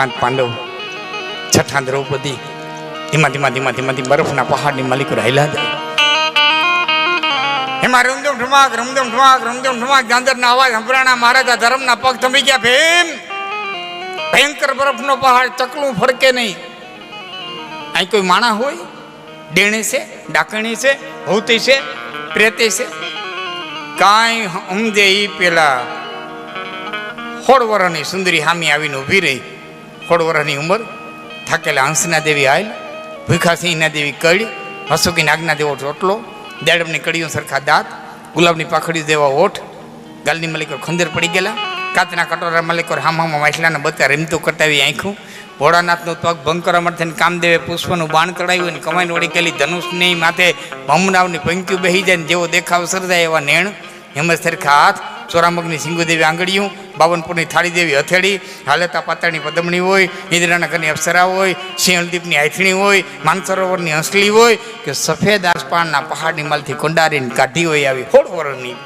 પાંચ પાંડવ, છઠ્ઠા દ્રૌપદી, ધીમા ધીમા ધીમા ધીમા ધીમા બરફના પહાડની માલિકો રહેલા જાય એમાં રમદમ ઠુમાક રમદમ ઠુમાક રમદમ ઠમાક ગાંધરના અવાજ સંભળાણા મહારાજા ધર્મના પગ થમી ગયા ભીમ. ભયંકર બરફનો પહાડ ચકલું ફરકે નહીં. અહીં કોઈ માણા હોય? ડેણે છે, ડાકણી છે, ભૌતી છે, પ્રેતે છે? કાંઈ સમજે એ પેલા સોળ વર્ષની સુંદરી હામી આવીને ઊભી રહી. સોળ વર્ષની ઉંમર થાકેલા હંસના દેવી આયલ ભૂખાસિંહના દેવી કડી હસુકી નાગના દેવો ચોટલો, દેડમની કડીઓ સરખા દાંત, ગુલાબની પાખડી દેવા ઓઠ, ગાલની મલિકો ખંદર પડી ગયેલા કાચના કટોરા મલિકો હામામાં હામ વાસલાના બચ્ચા રમતું કટાવી આંખું, ભોળાનાથનું તગ ભંગ કરવા માટે કામદેવે પુષ્પનું બાણ ચડાવ્યું અને કમાઈને વળી ગયેલી ધનુષની માથે ભમનાવની પંક્તિ બેહી જાય જેવો દેખાવ સર્જાય એવા નેણ હિંમત સરખા હાથ ચોરામગની સિંગુદેવી આંગળીયું, બાવનપુરની થાળી દેવી હથેળી, હાલેતા પાતાળની પદમણી હોય ઇન્દ્રાના ઘરની અપ્સરા હોય, સિંહલદીપની આયથણી હોય, માનસરોવરની હંસલી હોય, કે સફેદ આસપાનના પહાડની માલથી કોંડારીને કાઢી હોય આવી હોળ વરણની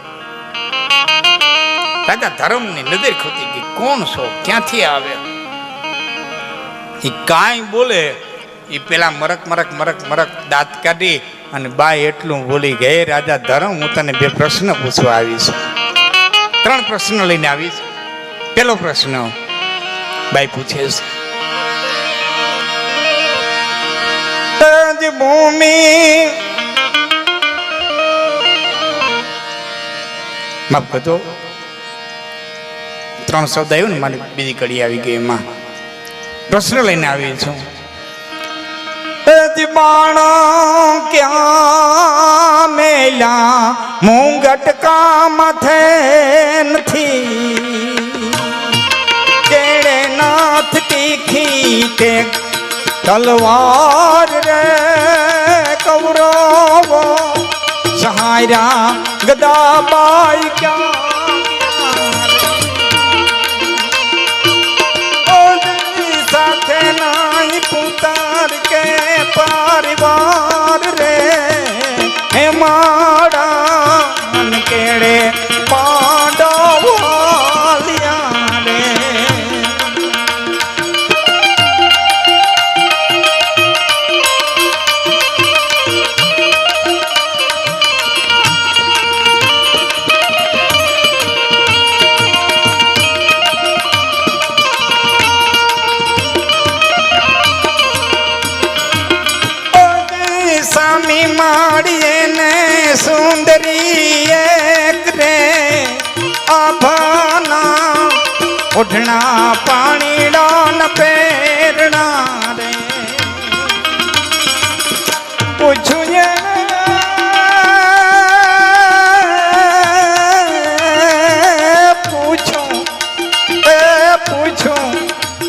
રાજા ધર્મની નજર ખોતી ગઈ. કોણ છો? ક્યાંથી આવે? એ કાંઈ બોલે. એ પેલા મરક મરક મરક મરક દાંત કાઢી અને બાય એટલું બોલી ગયે રાજા ધરમ, હું તને બે પ્રશ્ન પૂછવા આવી છું ત્રણ પ્રશ્ન લઈને આવી છું પેલો પ્રશ્ન બાઈ પૂછે છે. ભૂમિ માફ કરતો ત્રણ શબ્દ આવ્યો ને મારી બીજી કડી આવી ગઈ એમાં. પ્રશ્ન લઈને આવી છું બાણ ક્યાં મેલા મુંગટ કામથે નથી કેળે નાથ તીખી તે તલવાર રે કૌરવો સહાયરા ગદાબાઈ ક્યાં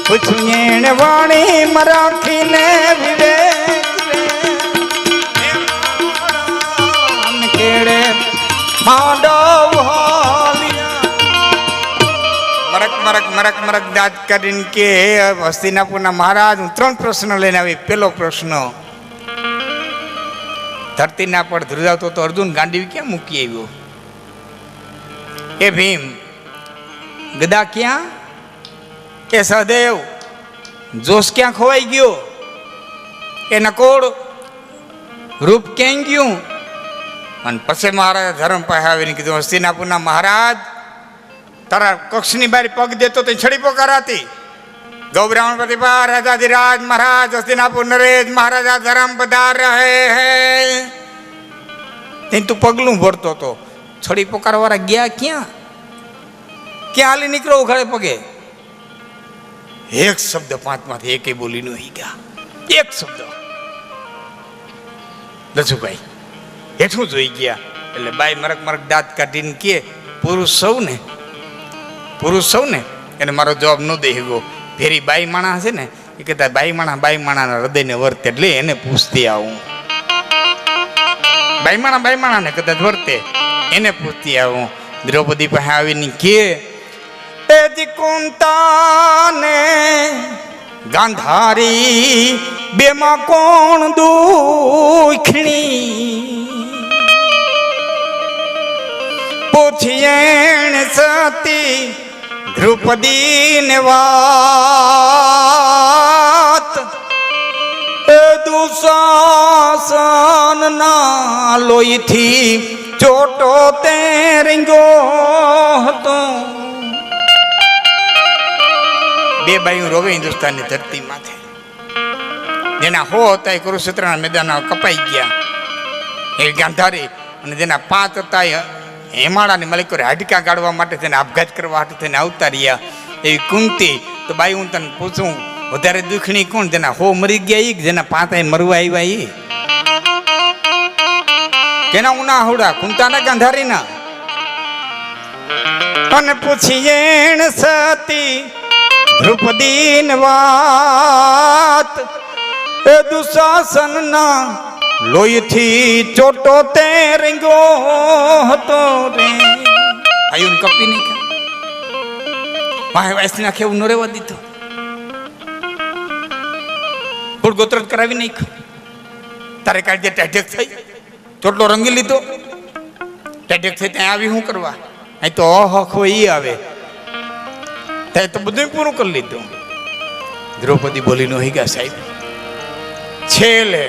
પૂછું વાણી મરાઠીને વિવેક કેડે માંડવ મરક મરક મરક મરક દાદ કરીને કે હસ્તિનાપુરના મહારાજ, હું ત્રણ પ્રશ્ન લઈને આવી. પેલો પ્રશ્ન ધરતીના પર ધ્રુજાવતો તો અર્જુન ગાંડીવી ક્યાં મૂકી આવ્યો? એ ભીમ, ગદા ક્યાં? એ સહદેવ, જોશ ક્યાં ખોવાઈ ગયો? એ નકોડ રૂપ ક્યાં ગયું? અને પછી મહારાજ ધર્મ પાસે આવીને કીધું, હસ્તિનાપુરના મહારાજ, તારા કક્ષની બારી પગ દેતો તો છડી પોકારાતી. ગૌબ્રાહ્મણ પ્રતિભા, રાજાધિરાજ મહારાજ, હસ્તિનાપુર નરેશ મહારાજા ધર્મ બધા રહે હે. ત્યાં તું પગલું ભરતો તો છડી પોકારવાળા ગયા ક્યાં? ક્યાં હાલી નીકળો ઉઘાડે પગે? એક શબ્દ પાંચમાંથી એકે બોલી નહીં ગયા એક શબ્દ. લજુભાઈ, હેઠું જોઈ ગયા. એટલે બાઈ મરક મરક દાંત કાઢીને કે, પુરુષ સૌને પુરુષ સૌને. એને મારો જવાબ ન દઈ ગયો ફેરી બાઈ માણા છે ને, એ કહેતા, બાઈ માણા, બાઈ માણાના હૃદયને વર્તે એટલે એને પૂછતી આવું. બાઈ માણા, બાઈ માણાને કદાચ વર્તે. એને પૂછતી આવું. દ્રૌપદી પાસે આવીને કે કુંતાને ગાંધારી બેમાં કોણ દુખણી? પૂછીએણ સતી દ્રૌપદી ને વાત. એ દુશાસન ના લોહીથી ચોટો તે રીંગો હતો. બે બાયું રોવે હિન્દુસ્તાનની ધરતી માથે. જેના હો હતા એ કુરુક્ષેત્રના મેદાન કપાઈ ગયા. એ ગાંધારી અને જેના પાંચ હતા એ હેમાળાની મલિકોરે હાડકા કાઢવા માટે તેને આપઘાત કરવા માટે તેને આવતા રહ્યા. એવી કુંતી, તો બાઈ હું તને પૂછું, વધારે દુખણી કોણ? જેના હો મરી ગયા એ જેના પાંચ મરવા આવ્યા ઈ? કેના ઉના હુડા? કુંતાના ગાંધારીના? અને એણ સતી દ્રૌપદીન વાત એ દુશાસનના લોહીથી ચોટો તે રીંગો હતો રે. આયુન કપી નહીં ખા. વાસ નાખે ખેવું ન રહેવા દીધો. ફૂડ ગોત્ર કરાવી નાખ્યો તારે કાઢજે ટેઢેક થઈ, ચોટલો રંગી લીધો. ટેઢેક થઈ ત્યાં આવી શું કરવા? અહીં તો અહખ હોય આવે. ત્યાં તો બધું પૂરું કરી લીધું. દ્રૌપદી બોલી, નો ગયા સાહેબ, છેલ્લે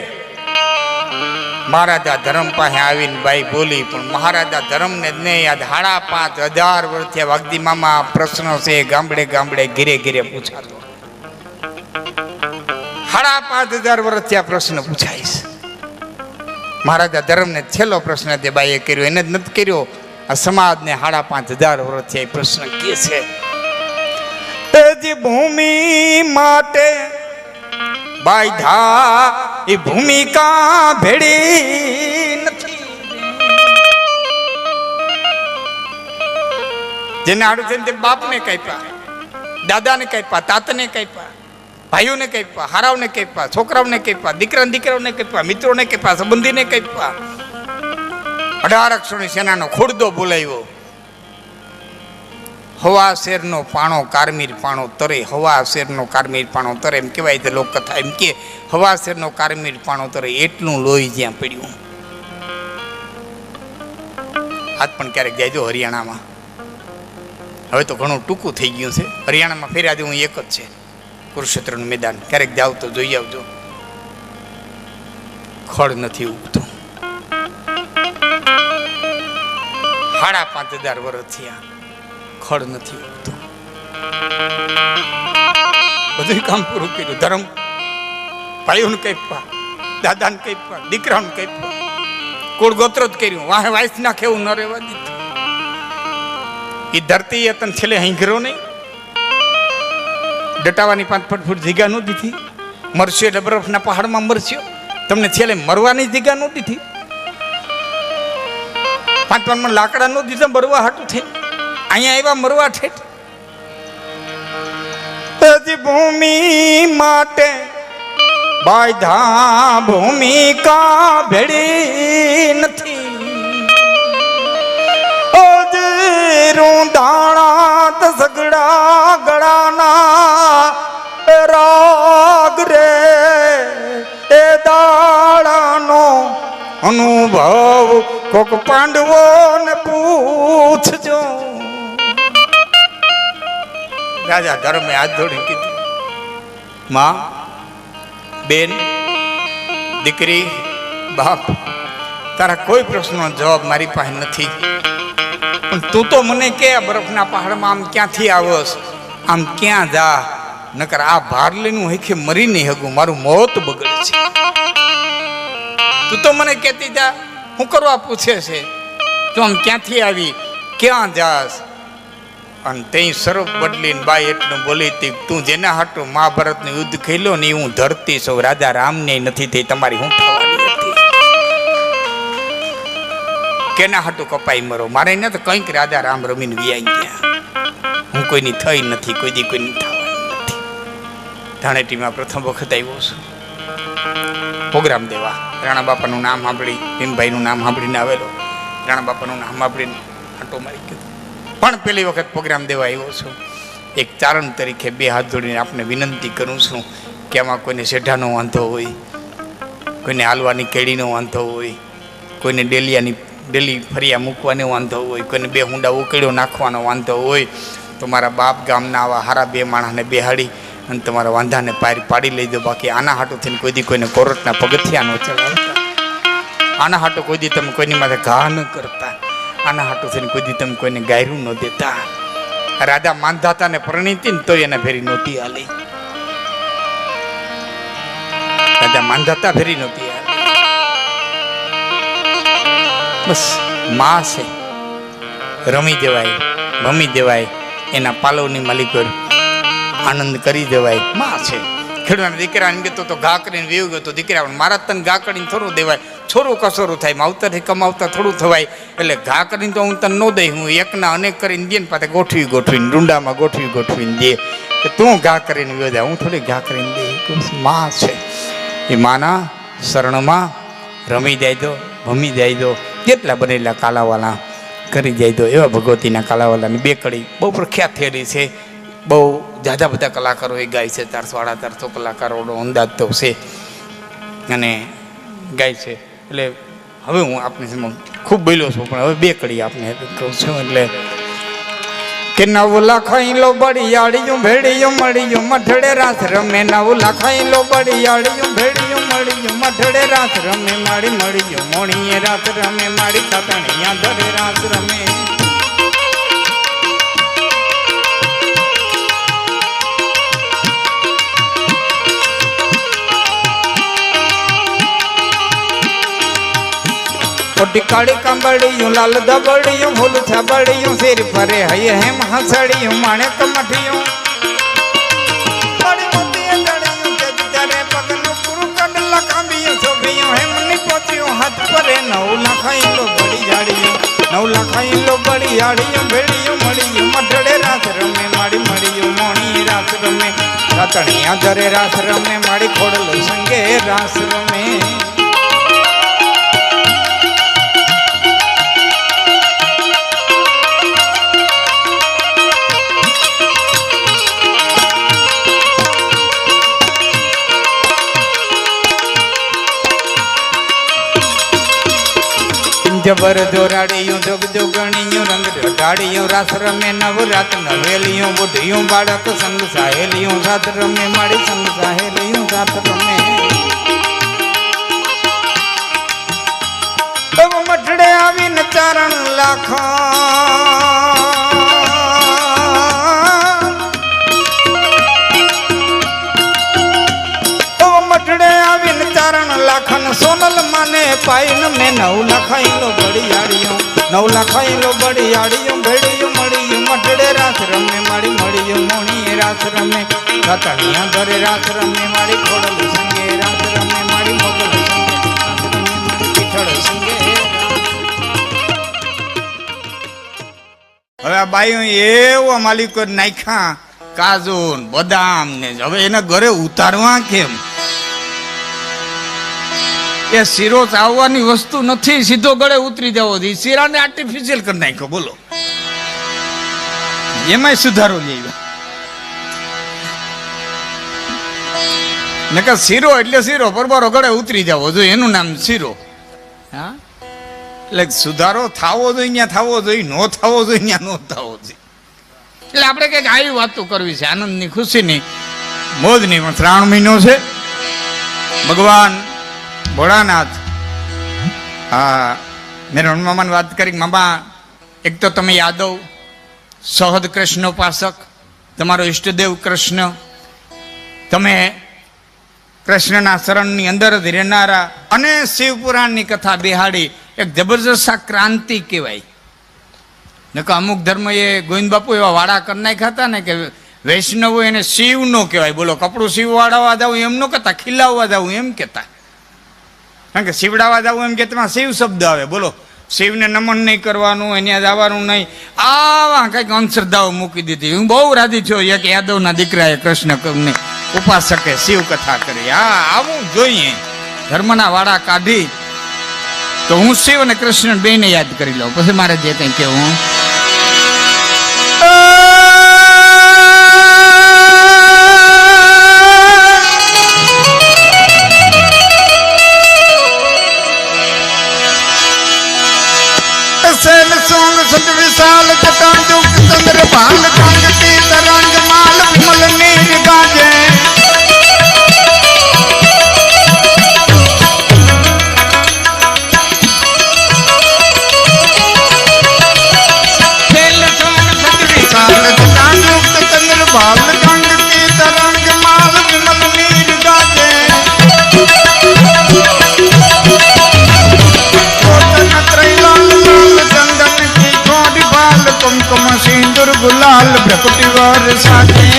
મહારાજા ધર્મ પાસે આવીને બાઈ બોલી, પણ મહારાજા ધર્મને જ નહીં યાદ. હાડા પાંચ હજાર વર્ષે વાગદી મામા આ પ્રશ્નો છે, ગામડે ગામડે ઘીરે ઘીરે પૂછાતો. હાડા પાંચ હજાર વર્ષથી આ પ્રશ્ન પૂછાઈશ મહારાજા ધર્મને છેલ્લો પ્રશ્ન તે બાઈએ કર્યો, એને જ નથી કર્યો. આ સમાજને હાડા પાંચ હજાર વર્ષથી એ પ્રશ્ન કે છે? તેજી ભૂમિ માટે બાયધા એ ભૂમિકા ભેડી નથી. જેને આડું છે તે બાપને કાપ્યા, દાદાને કાપ્યા, તાતને કાપ્યા, ભાઈઓને કાપ્યા હારાવને કાપ્યા, છોકરાઓને કાપ્યા દીકરા દીકરાઓને કાપ્યા, મિત્રોને કાપ્યા, સંબંધીને કાપ્યા. અઢાર અક્ષરની સેનાનો ખોડદો બોલાવ્યો. હવા શેરનો પાણો, કારમીર પાણો તરે, હવા શેરનો કારમીર પાણો તરે, એમ કહેવાય તો લોકકથા. એમ કે હવા શેરનો કારમીર પાણો તરે, એટલું લોહી જ્યાં પડ્યું. આજ પણ ક્યારેક જાયજો હરિયાણામાં. હવે તો ઘણું ટૂંકું થઈ ગયું છે. હરિયાણામાં ફેર્યા હું એક જ છે. કુરુક્ષેત્રનું મેદાન. ક્યારેક જાવ તો જોઈ આવજો. ખડ નથી ઉગતું. સાડા પાંચ હજાર વર્ષ થયા. ખડ નથી બધું કામ પૂરું કર્યું. ધર્મ ભાઈઓને કઈપા દાદાને કઈપા દીકરાને કઈપા કુળ ગોત્ર જ કર્યું. વાહે વાઈસ નાખે એવું ન રહેવા દીધું. એ ધરતી એ છેલ્લે હિંગરો નહીં. ડટાવાની પાંચ ફટ ફૂટ જગ્યા ન દીધી. મરસ્યો એટલે બરફના પહાડમાં મરસ્યો. તમને છેલ્લે મરવાની જગ્યા ન દીધી. પાંચ પાંચ મણ લાકડા ન દીધા, મરવા હાટું થઈ. અહીંયા આવ્યા મરવા ઠેઠ? ભૂમિ માટે બાયધા ભૂમિકા ભેડી નથી. રૂંધાણા તો સગડા ગળાના રાગ રે, એ દાડાનો અનુભવ કોક પાંડવો ને પૂછજો. રાજા ધર્મે હાથ જોડી કીધું, માં, બેન, દીકરી, બાપ, તારા કોઈ પ્રશ્નનો જવાબ મારી પાસે નથી. પણ તું તો મને કે બરફના પહાડમાં આમ ક્યાંથી આવસ આમ ક્યાં જા? નકર આ ભાર લઈને હું હેખે મરી નહીં હગું મારું મોત બગડે છે. તું તો મને કહેતી જા, હું કરવા પૂછે છે? તું આમ ક્યાંથી આવી? ક્યાં જાસ અને તે સ્વરૂપ બદલીને બાઈ એટલું બોલી હતી તું જેના હાટું મહાભારતનું યુદ્ધ ખેલો ને હું ધરતી સૌ રાજા રામને નથી થઈ, તમારી હું થવાની હતી કેના હાટું કપાઈ મરો? મારે ને તો કંઈક રાજા રામ રમીને વ્યાઈ ગયા. હું કોઈની થઈ નથી, કોઈ દી કોઈની થવાની નથી. ધાણેટીમાં પ્રથમ વખત આવ્યો છું. પ્રોગ્રામ દેવા. રાણા બાપાનું નામ સાંભળી, ભીમભાઈનું નામ સાંભળીને આવેલો. રાણા બાપાનું નામ સાંભળીને આંટો મારી ગયો પણ પહેલી વખત પ્રોગ્રામ દેવા આવ્યો છું. એક ચારણ તરીકે બે હાથ જોડીને આપને વિનંતી કરું છું કે આમાં કોઈને શેઠાનો વાંધો હોય, કોઈને હાલવાની કેળીનો વાંધો હોય, કોઈને ડેલિયાની, ડેલી ફરિયા મૂકવાનો વાંધો હોય, કોઈને બે હુંડા ઉકેડ્યો નાખવાનો વાંધો હોય, તો મારા બાપ ગામના આવા હારા બે માણસને બેહાડી અને તમારા વાંધાને પાર પાડી લઈ દો. બાકી આના હાટો થઈને કોઈ દી કોઈને કોરટના પગથિયા ન ચડાવતા. આના હાટો કોઈ દી તમે કોઈની માથે ઘા ન કરતા. આના હાટું થઈને કોઈ દી તમે કોઈને ગાયરું ન દેતા. રાજા માનધાતાને પરણીતી ને તોય એને ફેરી નહોતી હાલી. રાજા માનધાતા ફેરી નહોતી બસ, માં છે. રમી દેવાય રમી દેવાય એના પાલવની માલિકો આનંદ કરી દેવાયમાં છે. ખેડૂતના દીકરા એમ તો ઘા કરીને વેવ ગયો તો દીકરા મારા તને ઘા કરીને થોડું દેવાય. છોરું કસોરું થાય માવતરથી કમાવતા થોડું થવાય. એટલે ઘા કરીને તો હું તને ન દઈ, હું એકના અનેક કરીને દે ને પાસે ગોઠવી ગોઠવીને ડુંડામાં ગોઠવી ગોઠવીને દે. કે તું ઘા કરીને યોજા હું થોડી ઘા કરીને દે. માં છે. એ માના શરણમાં રમી જાય દો ભમી જાય દો કેટલા બનેલા કાલાવાલા કરી જાય દો એવા ભગવતીના કાલાવાલાની બે કડી બહુ પ્રખ્યાત થયેલી છે. બહુ જાજા બધા કલાકારો એ ગાય છે ચારસો સાડા ચારસો કલાકારોનો અંદાજ તો છે. અને ગાય છે. એટલે હવે હું આપની ખૂબ બોલ્યો છું, પણ હવે બે કડી આપને કહું છું, એટલે કે નવ લખાઈ લો બળિયાળિયું ભેડિયું મળિયું મઠડે રાસ રમે. નવ લખાઈ લો બળિયાળિયું ભેડિયું મળિયું મઠડે રાસ રમે. મારી મળિયું, મોણીએ રાત રમે. મારી તતણિયા ધરે રાસ રમે. ઓટી કાળી કાંબળિયું, લાલ દબડિયું ફૂલ છબડિયું સિર પરે હૈ હેમ હસડિયું માણે કમઠિયું હાથ પરે નવ લખાઈ લો બડી જાડિયું નવ લખાઈ લો બડી જાડિયું ભેડિયું મળિયું મઠડે રાસ રમે માડી મળિયું, મોણી રાસ રમે, રાતણિયા ધરે રાસ રમે માડી ખોડલો સંગે રાસ રમે. જબર જોરાડિયું જોગ જોગણિયું, રંગ રટાડિયું રાસ રમે નવરાત, નવેલિયું, બુઢિયું, બાળક સંગ સાહેલિયું સાત રમે માડી સંગ સાહેલિયું સાત રમે. મઠડે આવીને ચારણ લાખા. પાઈન મેં નવ લખાઈલો બળિયાળિયું નવ લખાઈલો બળિયાળિયું ભેડિયું મળિયું મટડે રાસ રમે, મારી મળિયું મોણીએ રાસ રમે. રતણિયા ધરે રાસ રમે, મારી ખોડલ સંગે રાસ રમે, મારી મોગલ હવે આ બાઈઓ એવા માલિકો નાખ્યા કાજુ બદામ ને હવે એના ઘરે ઉતારવા કેમ? એ શીરો ચાવવાની વસ્તુ નથી. સીધો ગળે ઉતરી જવો જોઈએ શીરાને આર્ટિફિશિયલ કરી નાખ્યો. બોલો. એમાંય સુધારો આવ્યો. નકર શીરો એટલે શીરો પરબારો ગળે ઉતરી જવો જોઈએ. એનું નામ શીરો. હા? એટલે સુધારો થાવો જોઈએ, અહીંયા થાવો જોઈએ, નો થાવો જોઈએ, અહીંયા નો થાવો જોઈએ. એટલે આપણે કંઈક આવી વાતો કરવી છે આનંદની, ખુશીની. મોજની પણ શ્રાવણ મહિનો છે. ભગવાન ભોળાનાથ. હા, મેં રણમામાની વાત કરી, મામા, એક તો તમે યાદવ, સહદ કૃષ્ણ ઉપાસક, તમારો ઈષ્ટદેવ કૃષ્ણ, તમે કૃષ્ણના શરણની અંદર જ રહેનારા અને શિવપુરાણની કથા બિહાડી, એક જબરજસ્ત ક્રાંતિ કહેવાય. નકર અમુક ધર્મ એ ગોવિંદ બાપુ એવા વાડા કરી નાખ્યા હતા ને કે વૈષ્ણવો એને શિવનો કહેવાય. બોલો, કપડું શિવ વાળવા જાવ એમ ન કહેતા, ખીલાવવા જાવ એમ કહેતા. કારણ કે શિવડાવા જવું એમ કે તેમાં શિવ શબ્દ આવે. બોલો, શિવને નમન નહીં કરવાનું, એને જવાનું નહીં. આવા કંઈક અંધશ્રદ્ધાઓ મૂકી દીધી. હું બહુ રાજી થયો એક યાદવના દીકરાએ કૃષ્ણ ઉપાસકે શિવ કથા કરી. હા આવું જોઈએ. ધર્મના વાડા કાઢી. તો હું શિવ અને કૃષ્ણ બેને યાદ કરી લઉં. પછી મારે જે કંઈ કેવું তোর সাথে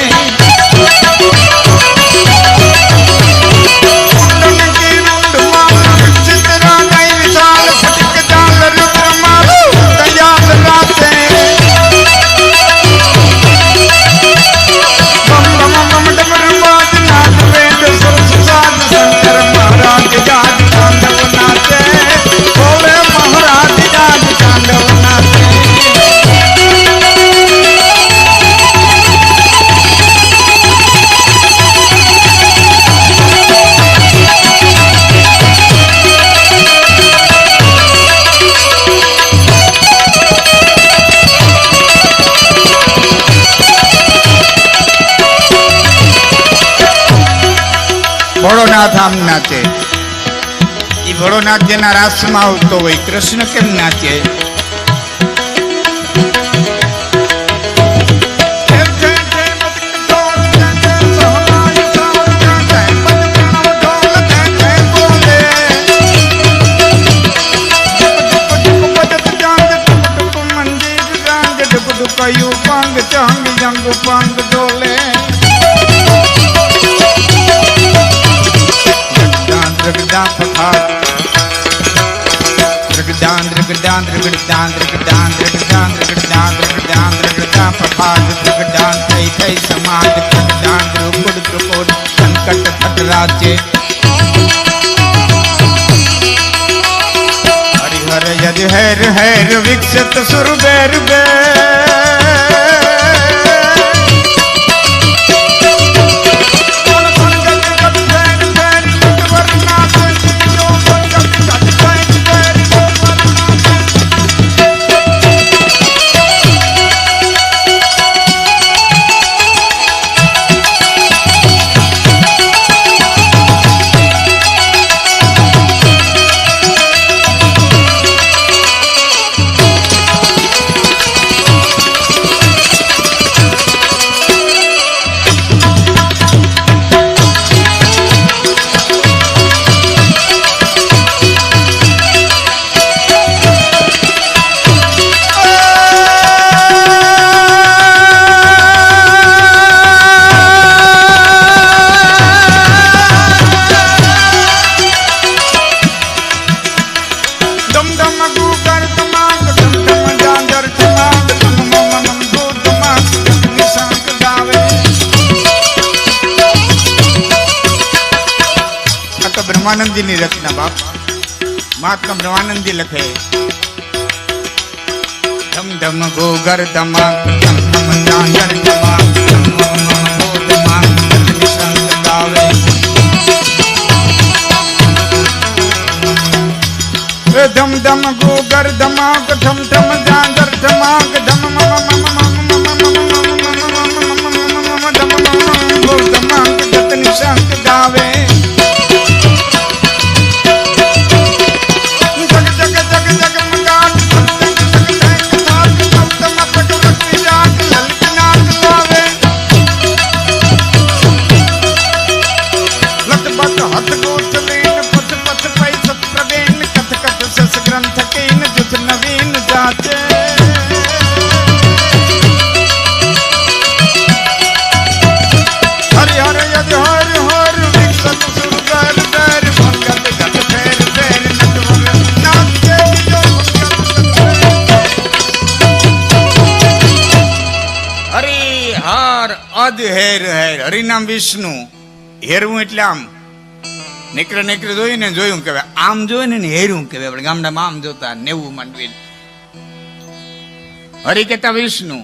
ભોળોનાથ આમ નાચે. એ ભોળોનાથ જેના રાસમાં આવતો હોય, કૃષ્ણ કેમ નાચે? પાંગ, ચંગ, જંગ, પાંગ ડોલે हरिहर डांद्रक यदि हैर हैर विकसित सुर बैर बैर ब्रह्मानंदी रचना, बाप। महात्मा ब्रह्मानंदी लखे। धम धम गोगर दमा दम दम गो गर्दमा कथम હર હેર હેર, હરિનામ વિષ્ણુ. હેરવું એટલે આમ. નીકળે નીકળે જોયું ને જોયું કહેવાય આમ જોયું ને હેરું કહેવાય આપણે ગામડામાં આમ જોતા નેવું માંડવી હરિ કેતા વિષ્ણુ,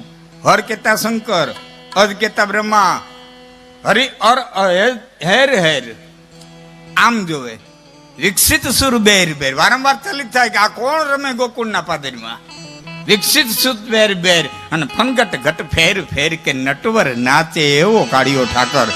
હર કેતા શંકર અદ કેતા બ્રહ્મા. હરિ અર હેર હેર. આમ જોવે. વિકસિત સુર બેર બેર. વારંવાર ચલિત થાય કે આ કોણ રમે ગોકુળના પાદરમાં? વિકસિત સુત બેર બેર અને ફનગટ ઘટ ફેર ફેર કે નટવર નાચે એવો કાળિયો ઠાકર.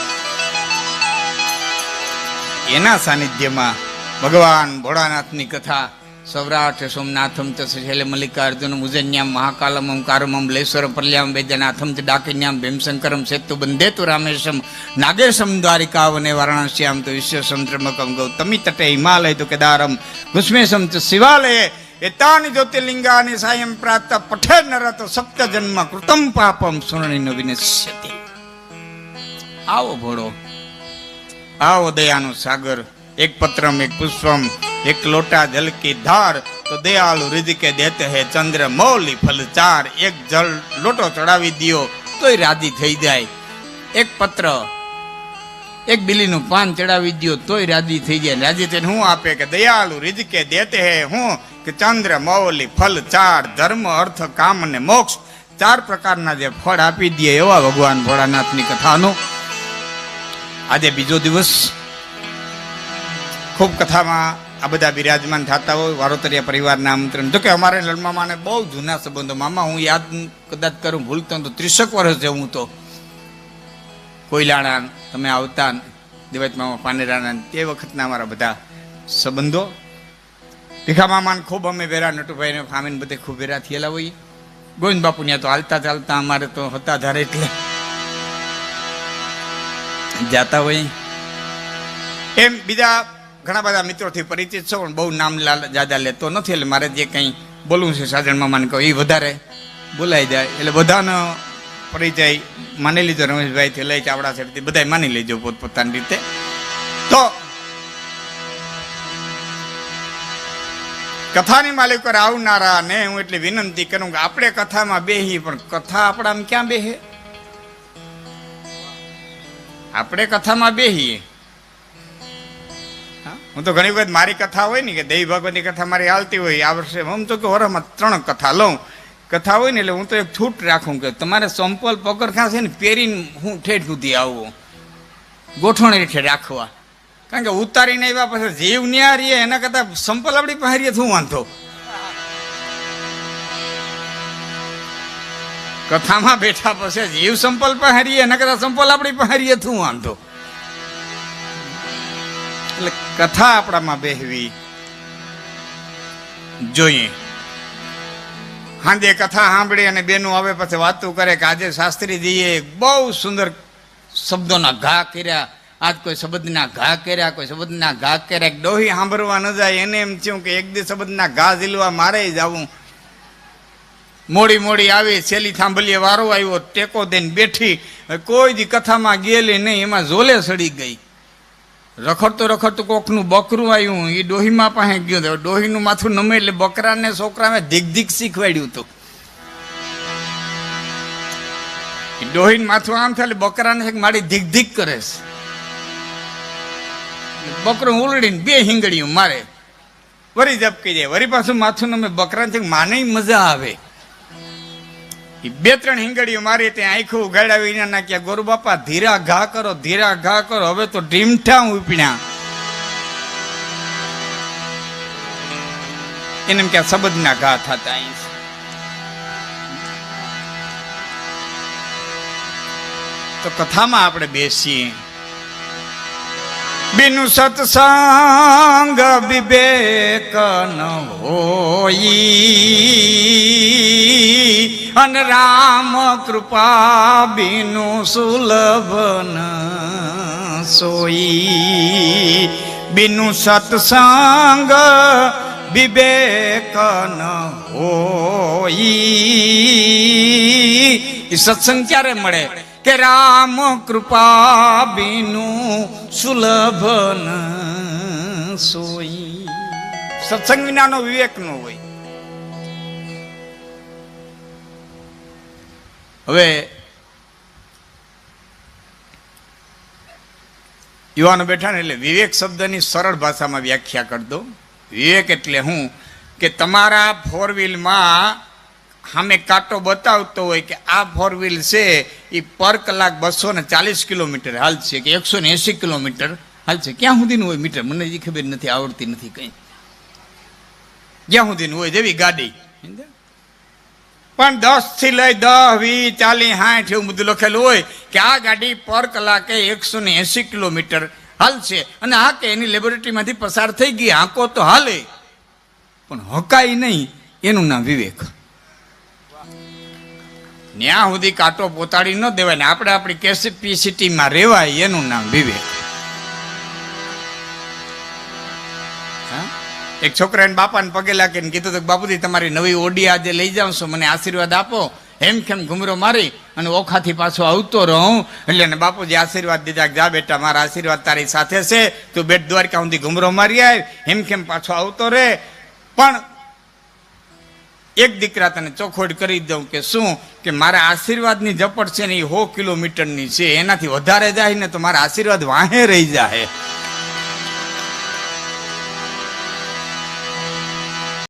એના સાનિધ્યમાં ભગવાન ભોળાનાથની કથા, સૌરાષ્ટ્ર સોમનાથમ ચ શૈલે મલ્લિકાર્જુન મુજન્યામ મહાકાલમ ઓંકારમમ લેશ્વર પલ્યામ વૈદ્યનાથમ ચ ડાકિન્યામ ભીમશંકરમ સેતુ બંધેતુ રામેશમ નાગેશમ દ્વારિકા વને વારાણસ્યામ તો વિશ્વસમ ત્રમકમ ગૌતમી તટે હિમાલય તો કેદારમ કુસ્મેશમ ચ શિવાલય એતાની જ્યોતિર્લિંગાની સાયં પ્રાપ્ત પઠે નરત સપ્ત જન્મ કૃતમ પાપમ સુરણી વિનશ્યતિ આવો ભોળો આવો દયાનો સાગર એક પત્રમ એક પુષ્પમ એક લોટા જલ કી ધાર તો દયાળુ હૃદય કે દેતે હે ચંદ્ર મૌલી ફલ ચાર એક જળ લોટો ચડાવી દિયો તોય રાજી થઈ જાય એક પત્ર એક બિલીનું પાન ચડાવી દ્યો તોય રાજી થઈ જાય. રાજી થઈને હું આપે કે દયાળુ રિજકે દેતે હે હું કે ચંદ્ર મૌલી ફલ ચાર ધર્મ અર્થ કામ અને મોક્ષ ચાર પ્રકારના જે ફળ આપી દે એવા ભગવાન ભોળાનાથની કથાનો. આજે બીજો દિવસ ખૂબ કથામાં આ બધા બિરાજમાન થતા હોય, વારોતરિયા પરિવારના આમંત્રણ. જો કે અમારે લલમામાને બહુ જૂના સંબંધો મામા હું યાદ કદાચ કરું, ભૂલતો તો ત્રીસેક વર્ષ છે હું તો. કોયલાણા તમે આવતા દિવાત મામા પાનેરાના તે વખતના અમારા બધા સંબંધો. ભીખા મામાને ખૂબ અમે વેરા, નટુભાઈને, ફામીને બધે ખૂબ વેરા થયેલા હોઈએ. ગોવિંદ બાપુ ત્યાં તો હાલતા ચાલતા અમારે તો હતા ધારે એટલે જાતા હોય એમ બીજા ઘણા બધા મિત્રોથી પરિચિત છો, પણ બહુ નામ લાલ જાદા લેતો નથી, એટલે મારે જે કંઈ બોલવું છે સાજણ મામાને કહું, એ વધારે બોલાઈ જાય. એટલે બધાનો પરિચય માની લીધો રમેશભાઈથી લઈ ચાવડા સાહેબથી બધા માની લેજો પોતપોતાની રીતે. તો કથાની માલિકો આવનારા ને હું એટલે વિનંતી કરું કે આપણે કથામાં બેહી પણ કથા આપણામાં ક્યાં બેહે? આપણે કથામાં બેહીએ. હા? તો ઘણી વખત મારી કથા હોય ને કે દેવી ભગવતની કથા મારી હાલતી હોય, આ વર્ષે હું તો કે વરમાં ત્રણ કથા લઉં. કથા હોય ને એટલે હું તો એક છૂટ રાખું કે તમારે સંપલ પગરખાં છે ને પહેરીને હું ઠેઠ સુધી આવવું ગોઠવણી રીતે રાખવા. કારણ કે ઉતારીને આવ્યા પછી જીવ નિહારીએ એના કરતાં સંપલ આપણી પહેરીએ શું વાંધો? કથામાં બેઠા પછી જીવ સંપલ પહેરીએ એના કરતાં સંપલ આપણી પહેરીએ શું વાંધો? એટલે કથા આપણામાં બેહવી જોઈએ. હાંજે કથા સાંભળી અને બેનું આવે પછી વાતું કરે કે આજે શાસ્ત્રીજીએ બહુ સુંદર શબ્દોના ઘા કર્યા. આજ કોઈ શબ્દના ઘા કર્યા, કોઈ શબ્દના ઘા કર્યા. ડોહી સાંભળવા ન જાય, એને એમ થયું કે એક દિવસ શબ્દના ઘા ઝીલવા મારે જવું. મોડી મોડી આવી, છેલ્લી થાંભલીએ વારો આવ્યો, ટેકો દઈને બેઠી. કોઈ દી કથામાં ગયેલી નહીં, એમાં ઝોલે સડી ગઈ. રખડતો રખડતો કોકનું બકરું આવ્યું એ ડોહીમાં પાસે ગયું હતું ડોહીનું માથું નમે એટલે બકરાને છોકરાને ધીક શીખવાડ્યું હતું. ડોહીનું માથું આમ થાય બકરાને છે મારી ધીક ધીક કરે છે. બકરું ઉલડીને બે હિંગડીયું મારે. વરી જપકી જાય વરી પાછું માથું નમે, બકરાને છે માને મજા આવે. બે ત્રણ હિંગડીઓ મારી ત્યાં આખું ઉગાડાવી ના નાખ્યા, ગોરુ બાપા, ધીરા ઘા કરો, ધીરા ઘા કરો, હવે તો ઢીમઠા ઉપડ્યા એને એમ કે આ શબ્દના ઘા થતા અહીં તો કથામાં આપણે બેસીએ. બિનુ સત્સંગ વિવેક ન હોઈ અન રામ કૃપા બિનુ સુલભ ન સોઈ. બિનુ સત્સંગ વિવેક ન હોઈ સત્સંગ ક્યારે મળે? કે રામ કૃપા બીનું ન સોઈ. સત્સંગ વિનાનો વિવેક નો હોય. હવે યુવાનો બેઠા ને એટલે વિવેક શબ્દની સરળ ભાષામાં વ્યાખ્યા કરી દો વિવેક એટલે હું કે તમારા ફોર વ્હીલમાં સામે કાંટો બતાવતો હોય કે આ ફોર વ્હીલ છે એ પર કલાક બસો ને ચાલીસ કિલોમીટર હાલશે કે એકસો ને એંસી કિલોમીટર હાલશે ક્યાં સુધીનું હોય મીટર? મને એ ખબર નથી, આવડતી નથી કંઈ. ક્યાં સુધીનું હોય જેવી ગાડી. પણ દસથી લઈ દસ વીસ, ચાલીસ, સાઠ એવું બધું લખેલું હોય કે આ ગાડી પર કલાકે એકસો ને એંસી કિલોમીટર હાલશે અને હા કે એની લેબોરેટરીમાંથી પસાર થઈ ગઈ હાંકો તો હાલે. પણ હકાય નહીં, એનું નામ વિવેક. ત્યાં સુધી કાંટો પોતાડી ન દેવાય ને આપણે આપણી કેપેસિટીમાં રહેવાય, એનું નામ વિવેક? એક છોકરાને બાપાને પગે લાગીને કીધું તો બાપુજી, તમારી નવી ઓડી આજે લઈ જાઉં છું, મને આશીર્વાદ આપો. એમ કેમ ઘુમરો મારી અને ઓખાથી પાછો આવતો રહું. એટલે એને બાપુજી આશીર્વાદ દીધા જા બેટા, મારા આશીર્વાદ તારી સાથે છે. તું બેટ દ્વારકા સુધી ઘુમરો મારી આવ એમ કેમ પાછો આવતો રે પણ એક દીકરા તને ચોખોડ કરી દઉં કે શું? કે મારા આશીર્વાદની ઝપટ છે ને એ સો કિલોમીટરની છે. એનાથી વધારે જાય ને તો મારા આશીર્વાદ વાહે રહી જાય